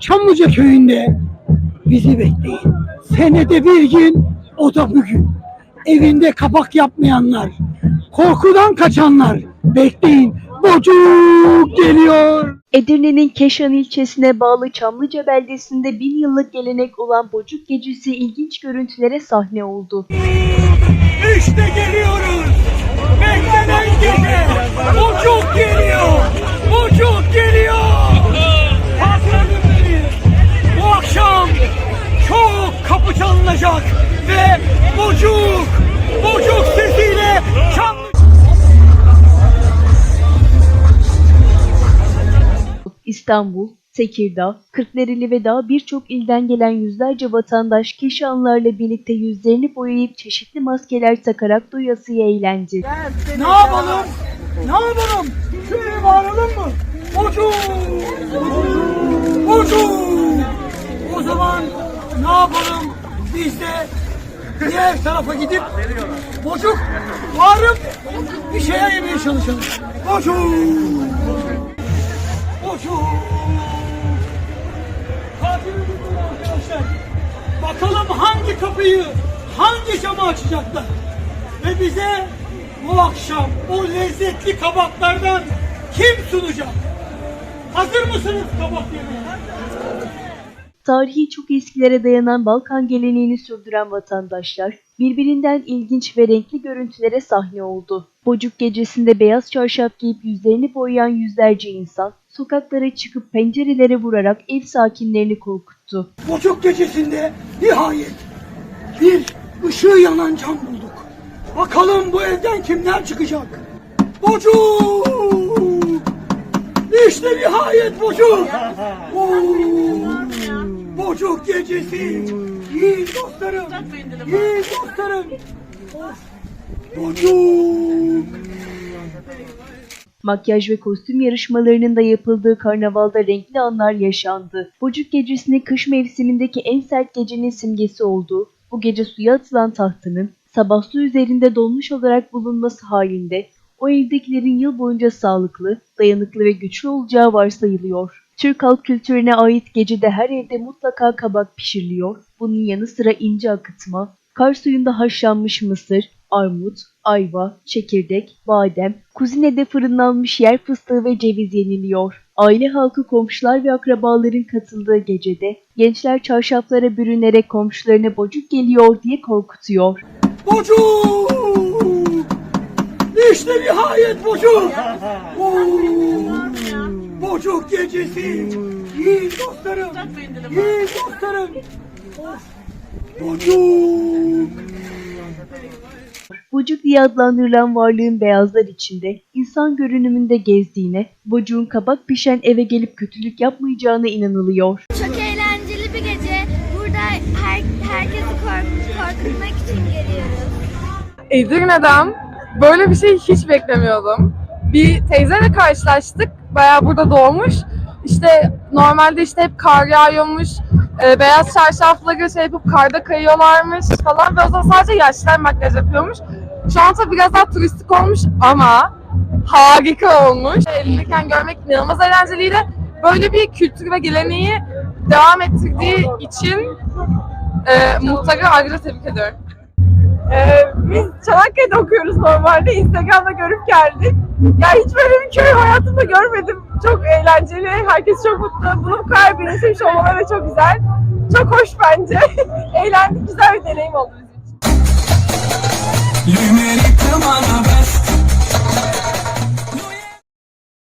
Çamlıca köyünde bizi bekleyin. Senede bir gün, o da bugün. Evinde kapak yapmayanlar, korkudan kaçanlar bekleyin. Bocuk geliyor. Edirne'nin Keşan ilçesine bağlı Çamlıca beldesinde bin yıllık gelenek olan Bocuk Gecesi ilginç görüntülere sahne oldu. İşte geliyoruz. Beklenen bocuk, bocuk sesiyle çam İstanbul, Tekirdağ, Kırklareli ve daha birçok ilden gelen yüzlerce vatandaş Keşanlarla birlikte yüzlerini boyayıp çeşitli maskeler takarak doyasıya eğlendi. Ne yapalım? Ne yapalım? Şöyle bağıralım mı? Bocuk! Bocuk! O zaman ne yapalım? Biz de diğer tarafa gidip bocuk bağırıp bir şeye yemeye çalışalım. Bocuk! Bocuk! Tatilimiz bu arkadaşlar. Bakalım hangi kapıyı, hangi camı açacaklar. Ve bize bu akşam o lezzetli kabaklardan kim sunacak? Hazır mısınız kabak yemeye? Tarihi çok eskilere dayanan Balkan geleneğini sürdüren vatandaşlar birbirinden ilginç ve renkli görüntülere sahne oldu. Bocuk gecesinde beyaz çarşaf giyip yüzlerini boyayan yüzlerce insan sokaklara çıkıp pencerelere vurarak ev sakinlerini korkuttu. Bocuk gecesinde nihayet bir ışığı yanan cam bulduk. Bakalım bu evden kimler çıkacak? Bocuk! İşte nihayet bocuk! Oo! Bocuk gecesi! Yiyin dostlarım! Yiyin dostlarım! Of! Bocuk! Makyaj ve kostüm yarışmalarının da yapıldığı karnavalda renkli anlar yaşandı. Bocuk gecesini kış mevsimindeki en sert gecenin simgesi oldu. Bu gece suya atılan tahtının sabah su üzerinde dolmuş olarak bulunması halinde o evdekilerin yıl boyunca sağlıklı, dayanıklı ve güçlü olacağı varsayılıyor. Türk halk kültürüne ait gecede her evde mutlaka kabak pişiriliyor. Bunun yanı sıra ince akıtma, kar suyunda haşlanmış mısır, armut, ayva, çekirdek, badem, kuzinede fırınlanmış yer fıstığı ve ceviz yeniliyor. Aile halkı, komşular ve akrabaların katıldığı gecede gençler çarşaflara bürünerek komşularına bocuk geliyor diye korkutuyor. Bocuk! İşte nihayet bocuk! Oo! Bocuk gecesi! Yiyin dostlarım! Yiyin dostlarım! Of! Bocuk! Bocuk diye adlandırılan varlığın beyazlar içinde insan görünümünde gezdiğine, bocuğun kabak pişen eve gelip kötülük yapmayacağına inanılıyor. Çok eğlenceli bir gece. Burada her, herkesi kork- korkutmak için geliyoruz. Edirne'den böyle bir şey hiç beklemiyordum. Bir teyzeyle karşılaştık. Bayağı burada doğmuş. İşte normalde işte hep kar yağıyormuş. e, beyaz çarşafları şey yapıp karda kayıyorlarmış falan. Ve o zaman sadece yaşlılar makyaj yapıyormuş. Şu an biraz daha turistik olmuş ama harika olmuş. Elindeyken görmek inanılmaz eğlenceliydi. Böyle bir kültür ve geleneği devam ettirdiği için e, muhtarı ayrıca tebrik ediyorum. Ee, biz Çanakkale'de okuyoruz normalde. Instagram'da görüp geldik. Ya hiç böyle bir köy hayatımda görmedim. Çok eğlenceli. Herkes çok mutlu. Bunu bu kadar benimsemiş olmaları da çok güzel. Çok hoş bence. Eğlendik. Güzel bir deneyim oldu bizim için.